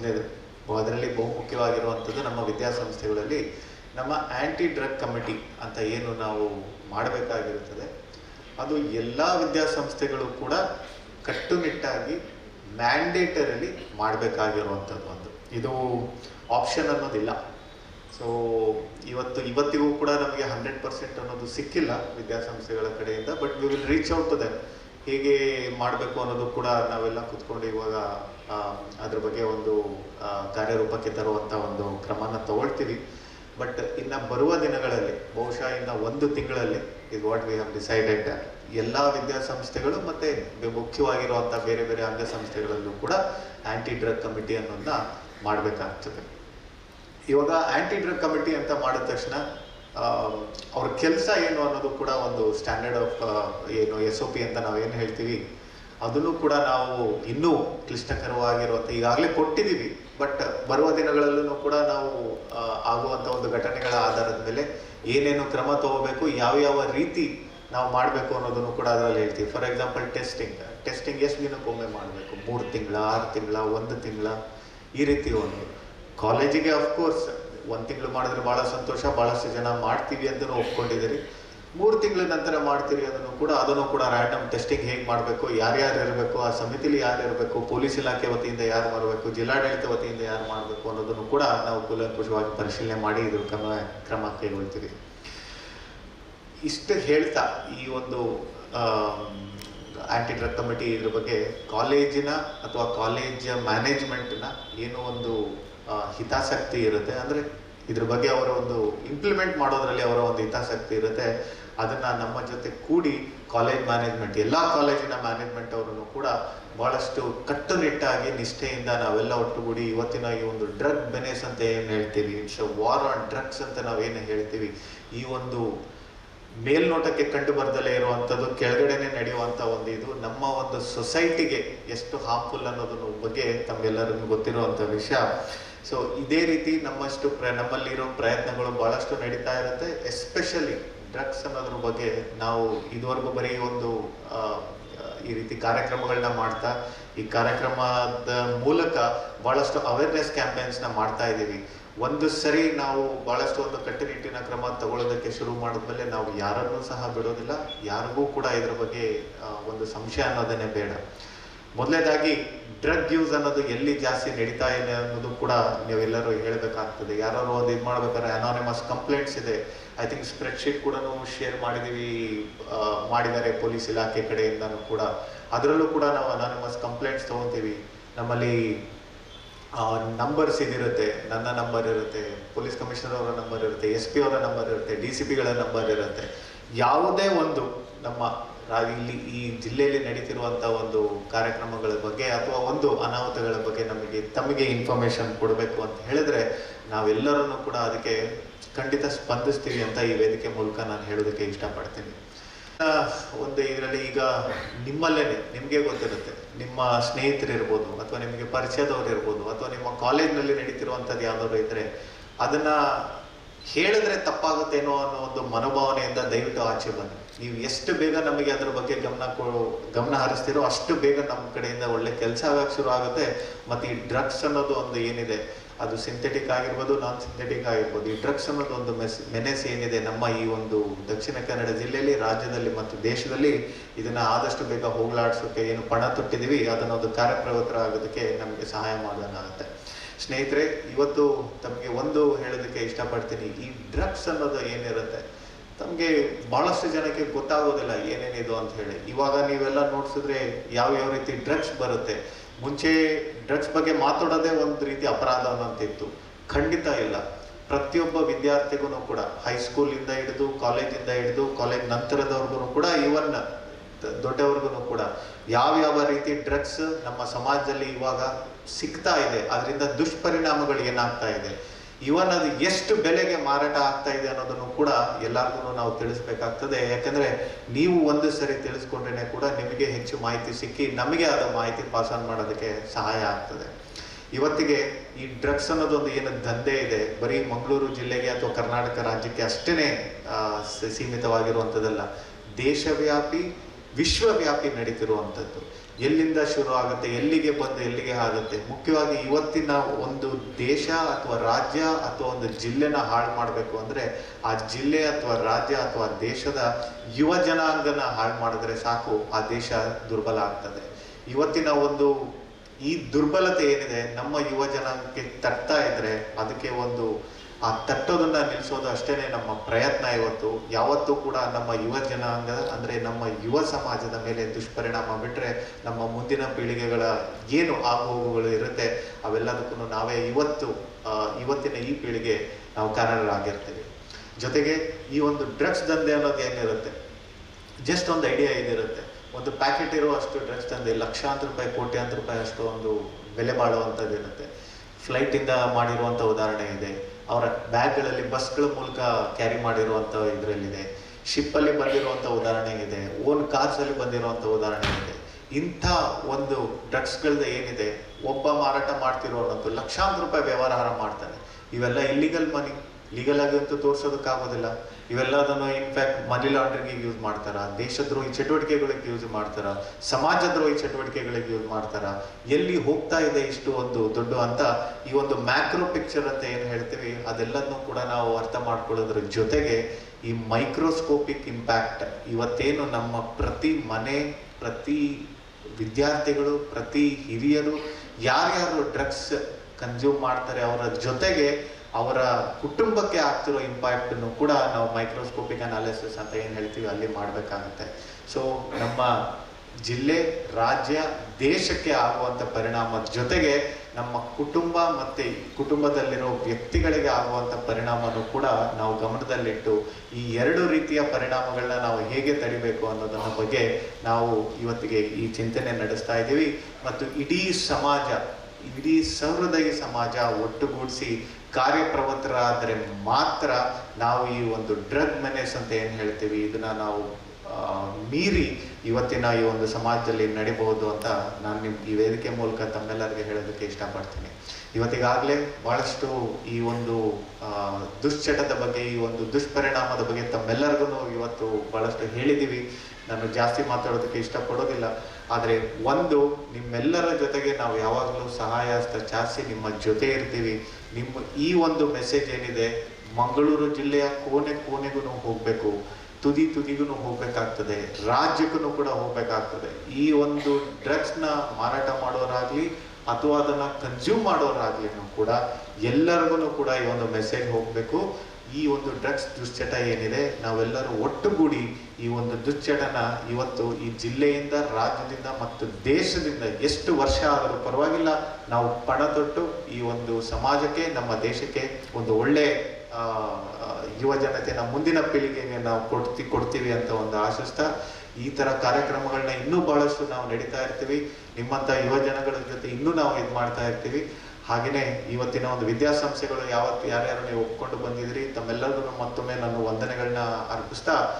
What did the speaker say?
ಮೊದಲನೇದು ಅದರಲ್ಲಿ ಬಹುಮುಖ್ಯವಾಗಿರುವಂಥದ್ದು ನಮ್ಮ ವಿದ್ಯಾಸಂಸ್ಥೆಗಳಲ್ಲಿ ನಮ್ಮ ಆ್ಯಂಟಿ ಡ್ರಗ್ ಕಮಿಟಿ ಅಂತ ಏನು ನಾವು ಮಾಡಬೇಕಾಗಿರುತ್ತದೆ. ಅದು ಎಲ್ಲ ವಿದ್ಯಾಸಂಸ್ಥೆಗಳು ಕೂಡ ಕಟ್ಟುನಿಟ್ಟಾಗಿ ಮ್ಯಾಂಡೇಟರಲ್ಲಿ ಮಾಡಬೇಕಾಗಿರುವಂಥದ್ದು ಒಂದು. ಇದು ಆಪ್ಷನ್ ಅನ್ನೋದಿಲ್ಲ. ಸೊ ಇವತ್ತು ಇವತ್ತಿಗೂ ಕೂಡ ನಮಗೆ ಹಂಡ್ರೆಡ್ ಪರ್ಸೆಂಟ್ ಅನ್ನೋದು ಸಿಕ್ಕಿಲ್ಲ ವಿದ್ಯಾಸಂಸ್ಥೆಗಳ ಕಡೆಯಿಂದ but we will reach out to them ಹೇಗೆ ಮಾಡಬೇಕು ಅನ್ನೋದು ಕೂಡ ನಾವೆಲ್ಲ ಕುತ್ಕೊಂಡು ಇವಾಗ ಅದ್ರ ಬಗ್ಗೆ ಒಂದು ಕಾರ್ಯರೂಪಕ್ಕೆ ತರುವಂಥ ಒಂದು ಕ್ರಮನ ತಗೊಳ್ತೀವಿ. ಬಟ್ ಇನ್ನು ಬರುವ ದಿನಗಳಲ್ಲಿ, ಬಹುಶಃ ಇನ್ನು ಒಂದು ತಿಂಗಳಲ್ಲಿ ಇದು ವಾಟ್ ವಿ ಹ್ಯಾವ್ ಡಿಸೈಡೆಡ್ ಎಲ್ಲ ವಿದ್ಯಾಸಂಸ್ಥೆಗಳು ಮತ್ತೆ ಮುಖ್ಯವಾಗಿರುವಂಥ ಬೇರೆ ಬೇರೆ ಅಂಗಸಂಸ್ಥೆಗಳಲ್ಲೂ ಕೂಡ ಆ್ಯಂಟಿ ಡ್ರಗ್ ಕಮಿಟಿ ಅನ್ನೋದನ್ನ ಮಾಡಬೇಕಾಗ್ತದೆ. ಇವಾಗ ಆ್ಯಂಟಿ ಡ್ರಗ್ ಕಮಿಟಿ ಅಂತ ಮಾಡಿದ ತಕ್ಷಣ ಅವ್ರ ಕೆಲಸ ಏನು ಅನ್ನೋದು ಕೂಡ ಒಂದು ಸ್ಟ್ಯಾಂಡರ್ಡ್ ಆಫ್ ಏನು ಎಸ್ ಒ ಪಿ ಅಂತ ಏನು ಹೇಳ್ತೀವಿ? ಅದನ್ನು ಕೂಡ ನಾವು ಇನ್ನೂ ಕ್ಲಿಷ್ಟಕರವಾಗಿರುವಂಥ ಈಗಾಗಲೇ ಕೊಟ್ಟಿದ್ದೀವಿ. ಬಟ್ ಬರುವ ದಿನಗಳಲ್ಲೂ ಕೂಡ ನಾವು ಆಗುವಂಥ ಒಂದು ಘಟನೆಗಳ ಆಧಾರದ ಮೇಲೆ ಏನೇನು ಕ್ರಮ ತಗೋಬೇಕು, ಯಾವ ಯಾವ ರೀತಿ ನಾವು ಮಾಡಬೇಕು ಅನ್ನೋದನ್ನು ಕೂಡ ಅದರಲ್ಲಿ ಹೇಳ್ತೀವಿ. ಫಾರ್ ಎಕ್ಸಾಂಪಲ್ ಟೆಸ್ಟಿಂಗ್ ಟೆಸ್ಟಿಂಗ್ ಎಷ್ಟು ದಿನಕ್ಕೊಮ್ಮೆ ಮಾಡಬೇಕು? ಮೂರು ತಿಂಗಳ, ಆರು ತಿಂಗಳ, ಒಂದು ತಿಂಗಳ? ಈ ರೀತಿ ಒಂದು. ಕಾಲೇಜಿಗೆ ಅಫ್ಕೋರ್ಸ್ ಒಂದು ತಿಂಗಳು ಮಾಡಿದ್ರೆ ಭಾಳ ಸಂತೋಷ ಭಾಳಷ್ಟು ಜನ ಮಾಡ್ತೀವಿ ಅಂತಲೂ ಒಪ್ಕೊಂಡಿದ್ದೀರಿ. ಮೂರು ತಿಂಗಳ ನಂತರ ಮಾಡ್ತೀರಿ ಅದನ್ನು ಕೂಡ ಅದನ್ನು ಕೂಡ ರ್ಯಾಂಡಮ್ ಟೆಸ್ಟಿಂಗ್ ಹೇಗೆ ಮಾಡಬೇಕು, ಯಾರ್ಯಾರು ಇರಬೇಕು, ಆ ಸಮಿತಿಲಿ ಯಾರು ಇರಬೇಕು, ಪೊಲೀಸ್ ಇಲಾಖೆ ವತಿಯಿಂದ ಯಾರು ಮಾಡಬೇಕು, ಜಿಲ್ಲಾಡಳಿತ ವತಿಯಿಂದ ಯಾರು ಮಾಡಬೇಕು ಅನ್ನೋದನ್ನು ಕೂಡ ನಾವು ಕೂಲಂಕುಷವಾಗಿ ಪರಿಶೀಲನೆ ಮಾಡಿ ಇದ್ರ ಕ್ರಮ ಕ್ರಮ ಕೈಗೊಳ್ತೀವಿ ಇಷ್ಟು ಹೇಳ್ತಾ ಈ ಒಂದು ಆಂಟಿ ಡ್ರಗ್ ಕಮಿಟಿ ಇದ್ರ ಬಗ್ಗೆ ಕಾಲೇಜಿನ ಅಥವಾ ಕಾಲೇಜ್ ಮ್ಯಾನೇಜ್ಮೆಂಟ್ನ ಏನೋ ಒಂದು ಹಿತಾಸಕ್ತಿ ಇರುತ್ತೆ. ಅಂದರೆ ಇದ್ರ ಬಗ್ಗೆ ಅವರ ಒಂದು ಇಂಪ್ಲಿಮೆಂಟ್ ಮಾಡೋದ್ರಲ್ಲಿ ಅವರ ಒಂದು ಹಿತಾಸಕ್ತಿ ಇರುತ್ತೆ. ಅದನ್ನ ನಮ್ಮ ಜೊತೆ ಕೂಡಿ ಕಾಲೇಜ್ ಮ್ಯಾನೇಜ್ಮೆಂಟ್ ಎಲ್ಲ ಕಾಲೇಜಿನ ಮ್ಯಾನೇಜ್ಮೆಂಟ್ ಅವರನ್ನು ಕೂಡ ಬಹಳಷ್ಟು ಕಟ್ಟುನಿಟ್ಟಾಗಿ ನಿಷ್ಠೆಯಿಂದ ನಾವೆಲ್ಲ ಒಟ್ಟುಗೂಡಿ ಇವತ್ತಿನ ಈ ಒಂದು ಡ್ರಗ್ ಬೆನೆಸ್ ಅಂತ ಏನು ಹೇಳ್ತೀವಿ? ಇಟ್ಸ್ ವಾರ್ ಆನ್ ಡ್ರಗ್ಸ್ ಅಂತ ನಾವೇನು ಹೇಳ್ತೀವಿ? ಈ ಒಂದು ಮೇಲ್ನೋಟಕ್ಕೆ ಕಂಡು ಬರ್ದಲೇ ಇರುವಂಥದ್ದು, ಕೆಳಗಡೆನೆ ನಡೆಯುವಂಥ ಒಂದು ಇದು, ನಮ್ಮ ಒಂದು ಸೊಸೈಟಿಗೆ ಎಷ್ಟು ಹಾರ್ಮ್ಫುಲ್ ಅನ್ನೋದನ್ನು ಬಗ್ಗೆ ತಮಗೆಲ್ಲರಿಗೂ ಗೊತ್ತಿರುವಂಥ ವಿಷಯ. ಸೊ ಇದೇ ರೀತಿ ನಮ್ಮಷ್ಟು ಪ್ರ, ನಮ್ಮಲ್ಲಿರೋ ಪ್ರಯತ್ನಗಳು ಬಹಳಷ್ಟು ನಡೀತಾ ಇರುತ್ತೆ. ಎಸ್ಪೆಷಲಿ ಡ್ರಗ್ಸ್ ಅನ್ನೋದ್ರ ಬಗ್ಗೆ ನಾವು ಇದುವರೆಗೂ ಬರೀ ಒಂದು ಈ ರೀತಿ ಕಾರ್ಯಕ್ರಮಗಳನ್ನ ಮಾಡ್ತಾ, ಈ ಕಾರ್ಯಕ್ರಮದ ಮೂಲಕ ಬಹಳಷ್ಟು ಅವೇರ್ನೆಸ್ ಕ್ಯಾಂಪೇನ್ಸ್ನ ಮಾಡ್ತಾ ಇದ್ದೀವಿ. ಒಂದು ಸರಿ ನಾವು ಬಹಳಷ್ಟು ಒಂದು ಕಟ್ಟುನಿಟ್ಟಿನ ಕ್ರಮ ತಗೊಳ್ಳೋದಕ್ಕೆ ಶುರು ಮಾಡಿದ್ಮೇಲೆ ನಾವು ಯಾರನ್ನೂ ಸಹ ಬಿಡೋದಿಲ್ಲ. ಯಾರಿಗೂ ಕೂಡ ಇದ್ರ ಬಗ್ಗೆ ಒಂದು ಸಂಶಯ ಅನ್ನೋದನ್ನೇ ಬೇಡ. ಮೊದಲನೇದಾಗಿ ಡ್ರಗ್ ಯೂಸ್ ಅನ್ನೋದು ಎಲ್ಲಿ ಜಾಸ್ತಿ ನಡೀತಾ ಇದೆ ಅನ್ನೋದು ಕೂಡ ನೀವೆಲ್ಲರೂ ಹೇಳಬೇಕಾಗ್ತದೆ. ಯಾರು ಒಂದು ಇದು ಮಾಡ್ಬೇಕಾದ್ರೆ ಅನಾನಿಮಸ್ ಕಂಪ್ಲೇಂಟ್ಸ್ ಇದೆ. ಐ ಥಿಂಕ್ ಸ್ಪ್ರೆಡ್ಶೀಟ್ ಕೂಡ ಶೇರ್ ಮಾಡಿದೀವಿ ಮಾಡಿದ್ದಾರೆ ಪೊಲೀಸ್ ಇಲಾಖೆ ಕಡೆಯಿಂದನೂ ಕೂಡ. ಅದರಲ್ಲೂ ಕೂಡ ನಾವು ಅನಾನಿಮಸ್ ಕಂಪ್ಲೇಂಟ್ಸ್ ತೊಗೊತೀವಿ. ನಮ್ಮಲ್ಲಿ ನಂಬರ್ಸ್ ಇದಿರುತ್ತೆ, ನನ್ನ ನಂಬರ್ ಇರುತ್ತೆ, ಪೊಲೀಸ್ ಕಮಿಷನರ್ ಅವರ ನಂಬರ್ ಇರುತ್ತೆ ಎಸ್ ಪಿ ಅವರ ನಂಬರ್ ಇರುತ್ತೆ ಡಿ ಸಿ ಪಿಗಳ ನಂಬರ್ ಇರುತ್ತೆ. ಯಾವುದೇ ಒಂದು ನಮ್ಮ ನಾವಿಲ್ಲಿ ಈ ಜಿಲ್ಲೆಯಲ್ಲಿ ನಡೀತಿರುವಂಥ ಒಂದು ಕಾರ್ಯಕ್ರಮಗಳ ಬಗ್ಗೆ ಅಥವಾ ಒಂದು ಅನಾಹುತಗಳ ಬಗ್ಗೆ ನಮಗೆ, ತಮಗೆ ಇನ್ಫಾರ್ಮೇಶನ್ ಕೊಡಬೇಕು ಅಂತ ಹೇಳಿದ್ರೆ ನಾವೆಲ್ಲರನ್ನು ಕೂಡ ಅದಕ್ಕೆ ಖಂಡಿತ ಸ್ಪಂದಿಸ್ತೀವಿ ಅಂತ ಈ ವೇದಿಕೆ ಮೂಲಕ ನಾನು ಹೇಳೋದಕ್ಕೆ ಇಷ್ಟಪಡ್ತೀನಿ. ಒಂದು ಇದರಲ್ಲಿ ಈಗ ನಿಮ್ಮಲ್ಲೇ ನಿಮಗೆ ಗೊತ್ತಿರುತ್ತೆ. ನಿಮ್ಮ ಸ್ನೇಹಿತರು ಇರ್ಬೋದು ಅಥವಾ ನಿಮಗೆ ಪರಿಚಯದವ್ರು ಇರ್ಬೋದು ಅಥವಾ ನಿಮ್ಮ ಕಾಲೇಜ್ನಲ್ಲಿ ನಡೀತಿರುವಂಥದ್ದು ಯಾವುದಾದ್ರು ಇದ್ರೆ ಅದನ್ನು ಹೇಳಿದ್ರೆ ತಪ್ಪಾಗುತ್ತೇನೋ ಅನ್ನೋ ಒಂದು ಮನೋಭಾವನೆಯಿಂದ ದಯವಿಟ್ಟು ಆಚೆ ಬನ್ನಿ. ನೀವು ಎಷ್ಟು ಬೇಗ ನಮಗೆ ಅದರ ಬಗ್ಗೆ ಗಮನ ಕೊ, ಗಮನ ಹರಿಸ್ತೀರೋ ಅಷ್ಟು ಬೇಗ ನಮ್ಮ ಕಡೆಯಿಂದ ಒಳ್ಳೆ ಕೆಲಸ ಆಗಕ್ಕೆ ಶುರು ಆಗುತ್ತೆ. ಮತ್ತು ಈ ಡ್ರಗ್ಸ್ ಅನ್ನೋದು ಒಂದು ಏನಿದೆ, ಅದು ಸಿಂಥೆಟಿಕ್ ಆಗಿರ್ಬೋದು ನಾನ್ ಸಿಂಥೆಟಿಕ್ ಆಗಿರ್ಬೋದು, ಈ ಡ್ರಗ್ಸ್ ಅನ್ನೋದು ಒಂದು ಮೆಸ್, ಮೆನೆಸ್ ಏನಿದೆ, ನಮ್ಮ ಈ ಒಂದು ದಕ್ಷಿಣ ಕನ್ನಡ ಜಿಲ್ಲೆಯಲ್ಲಿ, ರಾಜ್ಯದಲ್ಲಿ ಮತ್ತು ದೇಶದಲ್ಲಿ ಇದನ್ನ ಆದಷ್ಟು ಬೇಗ ಹೋಗಲಾಡಿಸೋಕೆ ಏನು ಪಣ ತೊಟ್ಟಿದೀವಿ ಅದನ್ನ ಒಂದು ಕಾರ್ಯಪ್ರವೃತ್ತರ ಆಗೋದಕ್ಕೆ ನಮಗೆ ಸಹಾಯ ಮಾಡೋದಾಗುತ್ತೆ ಸ್ನೇಹಿತರೆ, ಇವತ್ತು ತಮಗೆ ಒಂದು ಹೇಳೋದಕ್ಕೆ ಇಷ್ಟಪಡ್ತೀನಿ. ಈ ಡ್ರಗ್ಸ್ ಅನ್ನೋದು ಏನಿರುತ್ತೆ? ತಮಗೆ ಬಹಳಷ್ಟು ಜನಕ್ಕೆ ಗೊತ್ತಾಗೋದಿಲ್ಲ ಏನೇನಿದು ಅಂತ ಹೇಳಿ. ಇವಾಗ ನೀವೆಲ್ಲ ನೋಡ್ಸಿದ್ರೆ ಯಾವ ಯಾವ ರೀತಿ ಡ್ರಗ್ಸ್ ಬರುತ್ತೆ. ಮುಂಚೆ ಡ್ರಗ್ಸ್ ಬಗ್ಗೆ ಮಾತಾಡೋದೇ ಒಂದು ರೀತಿ ಅಪರಾಧ ಅನ್ನೋಂತಿತ್ತು ಖಂಡಿತ ಇಲ್ಲ. ಪ್ರತಿಯೊಬ್ಬ ವಿದ್ಯಾರ್ಥಿಗೂ ಕೂಡ ಹೈಸ್ಕೂಲಿಂದ ಹಿಡಿದು ಕಾಲೇಜಿಂದ ಹಿಡಿದು ಕಾಲೇಜ್ ನಂತರದವ್ರಿಗೂ ಕೂಡ ಇವನ್ ದೊಡ್ಡವ್ರಿಗೂ ಕೂಡ, ಯಾವ ಯಾವ ರೀತಿ ಡ್ರಗ್ಸ್ ನಮ್ಮ ಸಮಾಜದಲ್ಲಿ ಇವಾಗ ಸಿಗ್ತಾ ಇದೆ, ಅದರಿಂದ ದುಷ್ಪರಿಣಾಮಗಳು ಏನಾಗ್ತಾ ಇದೆ. ಇವನ್ ಅದು ಎಷ್ಟು ಬೆಲೆಗೆ ಮಾರಾಟ ಆಗ್ತಾ ಇದೆ ಅನ್ನೋದನ್ನು ಕೂಡ ಎಲ್ಲರಿಗೂ ನಾವು ತಿಳಿಸ್ಬೇಕಾಗ್ತದೆ. ಯಾಕಂದ್ರೆ ನೀವು ಒಂದು ಸರಿ ತಿಳಿಸ್ಕೊಂಡ್ರೆ ಕೂಡ ನಿಮಗೆ ಹೆಚ್ಚು ಮಾಹಿತಿ ಸಿಕ್ಕಿ ನಮಗೆ ಅದು ಮಾಹಿತಿ ಪಾಸ್ ಆನ್ ಮಾಡೋದಕ್ಕೆ ಸಹಾಯ ಆಗ್ತದೆ. ಇವತ್ತಿಗೆ ಈ ಡ್ರಗ್ಸ್ ಅನ್ನೋದೊಂದು ಏನು ದಂಧೆ ಇದೆ, ಬರೀ ಮಂಗಳೂರು ಜಿಲ್ಲೆಗೆ ಅಥವಾ ಕರ್ನಾಟಕ ರಾಜ್ಯಕ್ಕೆ ಅಷ್ಟೇ ಸೀಮಿತವಾಗಿರುವಂಥದ್ದಲ್ಲ. ದೇಶವ್ಯಾಪಿ, ವಿಶ್ವವ್ಯಾಪಿ ನಡೀತಿರುವಂಥದ್ದು. ಎಲ್ಲಿಂದ ಶುರು ಆಗುತ್ತೆ, ಎಲ್ಲಿಗೆ ಬಂದು, ಎಲ್ಲಿಗೆ ಆಗುತ್ತೆ? ಮುಖ್ಯವಾಗಿ ಇವತ್ತಿನ ಒಂದು ದೇಶ ಅಥವಾ ರಾಜ್ಯ ಅಥವಾ ಒಂದು ಜಿಲ್ಲೆನ ಹಾಳು ಮಾಡಬೇಕು ಅಂದ್ರೆ ಆ ಜಿಲ್ಲೆ ಅಥವಾ ರಾಜ್ಯ ಅಥವಾ ದೇಶದ ಯುವ ಜನಾಂಗನ ಹಾಳು ಮಾಡಿದ್ರೆ ಸಾಕು, ಆ ದೇಶ ದುರ್ಬಲ ಆಗ್ತದೆ. ಇವತ್ತಿನ ಒಂದು ಈ ದುರ್ಬಲತೆ ಏನಿದೆ, ನಮ್ಮ ಯುವ ಜನಾಂಗಕ್ಕೆ ತಟ್ತಾ ಇದ್ರೆ ಅದಕ್ಕೆ ಒಂದು ಆ ತಟ್ಟೋದನ್ನ ನಿಲ್ಲಿಸೋದು ಅಷ್ಟೇ ನಮ್ಮ ಪ್ರಯತ್ನ ಇವತ್ತು. ಯಾವತ್ತೂ ಕೂಡ ನಮ್ಮ ಯುವ ಜನಾಂಗ ಅಂದ್ರೆ ನಮ್ಮ ಯುವ ಸಮಾಜದ ಮೇಲೆ ದುಷ್ಪರಿಣಾಮ ಬಿಟ್ರೆ ನಮ್ಮ ಮುಂದಿನ ಪೀಳಿಗೆಗಳ ಏನು ಆಗುಹೋಗುಗಳು ಇರುತ್ತೆ ಅವೆಲ್ಲದಕ್ಕೂ ನಾವೇ ಇವತ್ತು ಇವತ್ತಿನ ಈ ಪೀಳಿಗೆ ನಾವು ಕಾರಣರಾಗಿರ್ತೀವಿ. ಜೊತೆಗೆ ಈ ಒಂದು ಡ್ರಗ್ಸ್ ದಂಧೆ ಅನ್ನೋದು ಏನಿರುತ್ತೆ ಜಸ್ಟ್ ಒಂದು ಐಡಿಯಾ ಇದಿರುತ್ತೆ. ಒಂದು ಪ್ಯಾಕೆಟ್ ಇರೋ ಅಷ್ಟು ಡ್ರಗ್ಸ್ ದಂಧೆ, ಲಕ್ಷಾಂತರ ರೂಪಾಯಿ, ಕೋಟ್ಯಾಂತರ ರೂಪಾಯಿ ಅಷ್ಟು ಒಂದು ಬೆಲೆ ಬಾಳುವಂಥದ್ದು ಇರುತ್ತೆ ಫ್ಲೈಟ್ ಇಂದ ಮಾಡಿರುವಂಥ ಉದಾಹರಣೆ ಇದೆ. ಅವರ ಬ್ಯಾಗ್ಗಳಲ್ಲಿ ಬಸ್ಗಳ ಮೂಲಕ ಕ್ಯಾರಿ ಮಾಡಿರುವಂಥ ಇದರಲ್ಲಿದೆ. ಶಿಪ್ಪಲ್ಲಿ ಬಂದಿರುವಂಥ ಉದಾಹರಣೆ ಇದೆ. ಓನ್ ಕಾರ್ಸಲ್ಲಿ ಉದಾಹರಣೆ ಇದೆ. ಇಂಥ ಒಂದು ಡ್ರಗ್ಸ್ಗಳದ್ದು ಏನಿದೆ, ಒಬ್ಬ ಮಾರಾಟ ಮಾಡ್ತಿರೋನಂತೂ ಲಕ್ಷಾಂತರ ರೂಪಾಯಿ ವ್ಯವಹಾರ ಮಾಡ್ತಾನೆ. ಇವೆಲ್ಲ ಇಲ್ಲಿಗಲ್ ಮನಿ ಲೀಗಲ್ ಆಗಿ ಅಂತೂ ತೋರ್ಸೋದಕ್ಕಾಗೋದಿಲ್ಲ ಇವೆಲ್ಲದನ್ನು ಇನ್ಫ್ಯಾಕ್ಟ್ ಮನಿ ಲಾಂಡ್ರಿಂಗಿಗೆ ಯೂಸ್ ಮಾಡ್ತಾರ, ದೇಶದ್ರೋಹಿ ಚಟುವಟಿಕೆಗಳಿಗೆ ಯೂಸ್ ಮಾಡ್ತಾರ, ಸಮಾಜದ್ರೋಹಿ ಚಟುವಟಿಕೆಗಳಿಗೆ ಯೂಸ್ ಮಾಡ್ತಾರ. ಎಲ್ಲಿ ಹೋಗ್ತಾ ಇದೆ ಇಷ್ಟು ಒಂದು ದೊಡ್ಡ ಅಂತ ಈ ಒಂದು ಮ್ಯಾಕ್ರೋ ಪಿಕ್ಚರ್ ಅಂತ ಏನು ಹೇಳ್ತೀವಿ, ಅದೆಲ್ಲದನ್ನು ಕೂಡ ನಾವು ಅರ್ಥ ಮಾಡ್ಕೊಳ್ಳೋದ್ರ ಜೊತೆಗೆ ಈ ಮೈಕ್ರೋಸ್ಕೋಪಿಕ್ ಇಂಪ್ಯಾಕ್ಟ್ ಇವತ್ತೇನು ನಮ್ಮ ಪ್ರತಿ ಮನೆ, ಪ್ರತಿ ವಿದ್ಯಾರ್ಥಿಗಳು, ಪ್ರತಿ ಹಿರಿಯರು, ಯಾರ್ಯಾರು ಡ್ರಗ್ಸ್ ಕನ್ಸ್ಯೂಮ್ ಮಾಡ್ತಾರೆ ಅವರ ಜೊತೆಗೆ ಅವರ ಕುಟುಂಬಕ್ಕೆ ಆಗ್ತಿರೋ ಇಂಪ್ಯಾಕ್ಟ್ ಕೂಡ ನಾವು ಮೈಕ್ರೋಸ್ಕೋಪಿಕ್ ಅನಾಲಿಸಿಸ್ ಅಂತ ಏನು ಹೇಳ್ತೀವಿ ಅಲ್ಲಿ ಮಾಡಬೇಕಾಗುತ್ತೆ. ಸೊ ನಮ್ಮ ಜಿಲ್ಲೆ, ರಾಜ್ಯ, ದೇಶಕ್ಕೆ ಆಗುವಂತ ಪರಿಣಾಮದ ಜೊತೆಗೆ ನಮ್ಮ ಕುಟುಂಬ ಮತ್ತೆ ಕುಟುಂಬದಲ್ಲಿರೋ ವ್ಯಕ್ತಿಗಳಿಗೆ ಆಗುವಂತ ಪರಿಣಾಮನೂ ಕೂಡ ನಾವು ಗಮನದಲ್ಲಿಟ್ಟು ಈ ಎರಡು ರೀತಿಯ ಪರಿಣಾಮಗಳನ್ನ ನಾವು ಹೇಗೆ ತಡಿಬೇಕು ಅನ್ನೋದನ್ನ ಬಗ್ಗೆ ನಾವು ಇವತ್ತಿಗೆ ಈ ಚಿಂತನೆ ನಡೆಸ್ತಾ ಇದ್ದೀವಿ. ಮತ್ತು ಇಡೀ ಸಮಾಜ, ಇಡೀ ಸಹೃದಯ ಸಮಾಜ ಒಟ್ಟುಗೂಡಿಸಿ ಕಾರ್ಯಪ್ರವೃತ್ತರಾದರೆ ಮಾತ್ರ ನಾವು ಈ ಒಂದು ಡ್ರಗ್ ಮೆನೆಸ್ ಅಂತ ಏನು ಹೇಳ್ತೀವಿ? ಇದನ್ನ ನಾವು ಮೀರಿ ಇವತ್ತಿನ ಈ ಒಂದು ಸಮಾಜದಲ್ಲಿ ನಡಿಬಹುದು ಅಂತ ನಾನು ನಿಮ್ಮ ಈ ವೇದಿಕೆ ಮೂಲಕ ತಮ್ಮೆಲ್ಲರಿಗೆ ಹೇಳೋದಕ್ಕೆ ಇಷ್ಟಪಡ್ತೀನಿ. ಇವತ್ತಿಗಾಗಲೇ ಬಹಳಷ್ಟು ಈ ಒಂದು ದುಶ್ಚಟದ ಬಗ್ಗೆ, ಈ ಒಂದು ದುಷ್ಪರಿಣಾಮದ ಬಗ್ಗೆ ತಮ್ಮೆಲ್ಲರಿಗೂ ಇವತ್ತು ಬಹಳಷ್ಟು ಹೇಳಿದ್ದೀವಿ ನಾನು ಜಾಸ್ತಿ ಮಾತಾಡೋದಕ್ಕೆ ಇಷ್ಟಪಡೋದಿಲ್ಲ. ಆದರೆ ಒಂದು, ನಿಮ್ಮೆಲ್ಲರ ಜೊತೆಗೆ ನಾವು ಯಾವಾಗಲೂ ಸಹಾಯ ಹಸ್ತ ಜಾಸ್ತಿ ನಿಮ್ಮ ಜೊತೆ ಇರ್ತೀವಿ. ನಿಮ್ಮ ಈ ಒಂದು ಮೆಸೇಜ್ ಏನಿದೆ, ಮಂಗಳೂರು ಜಿಲ್ಲೆಯ ಕೋಣೆ ಕೋಣೆಗೂ ಹೋಗಬೇಕು. ತುದಿ ತುದಿಗೂ ಹೋಗ್ಬೇಕಾಗ್ತದೆ. ರಾಜ್ಯಕ್ಕೂ ಕೂಡ ಹೋಗ್ಬೇಕಾಗ್ತದೆ. ಈ ಒಂದು ಡ್ರಗ್ಸ್ನ ಮಾರಾಟ ಮಾಡೋರಾಗಲಿ ಅಥವಾ ಅದನ್ನ ಕನ್ಸ್ಯೂಮ್ ಮಾಡೋರಾಗ್ಲಿ ಕೂಡ ಎಲ್ಲರಿಗೂ ಕೂಡ ಈ ಒಂದು ಮೆಸೇಜ್ ಹೋಗ್ಬೇಕು. ಈ ಒಂದು ಡ್ರಗ್ಸ್ ದುಶ್ಚಟ ಏನಿದೆ, ನಾವೆಲ್ಲರೂ ಒಟ್ಟುಗೂಡಿ ಈ ಒಂದು ದುಶ್ಚಟನ ಇವತ್ತು ಈ ಜಿಲ್ಲೆಯಿಂದ, ರಾಜ್ಯದಿಂದ ಮತ್ತು ದೇಶದಿಂದ ಎಷ್ಟು ವರ್ಷ ಆದರೂ ಪರವಾಗಿಲ್ಲ, ನಾವು ಪಣ ತೊಟ್ಟು ಈ ಒಂದು ಸಮಾಜಕ್ಕೆ, ನಮ್ಮ ದೇಶಕ್ಕೆ ಒಂದು ಒಳ್ಳೆ ಯುವ ಜನತೆನ ಮುಂದಿನ ಪೀಳಿಗೆಗೆ ನಾವು ಕೊಡ್ತಿ, ಕೊಡ್ತೀವಿ ಅಂತ ಒಂದು ಆಶಿಸ್ತಾ. ಈ ತರ ಕಾರ್ಯಕ್ರಮಗಳನ್ನ ಇನ್ನೂ ಬಹಳಷ್ಟು ನಾವು ನಡೀತಾ ಇರ್ತೀವಿ. ನಿಮ್ಮಂತ ಯುವ ಜನಗಳ ಜೊತೆ ಇನ್ನೂ ನಾವು ಇದು ಮಾಡ್ತಾ ಇರ್ತೀವಿ. ಹಾಗೆಯೇ ಇವತ್ತಿನ ಒಂದು ವಿದ್ಯಾಸಂಸ್ಥೆಗಳು ಯಾವತ್ತು ಯಾರ್ಯಾರು ನೀವು ಒಪ್ಕೊಂಡು ಬಂದಿದ್ರಿ ತಮ್ಮೆಲ್ಲರಿಗೂ ಮತ್ತೊಮ್ಮೆ ನಾನು ವಂದನೆಗಳನ್ನ ಅರ್ಪಿಸ್ತಾ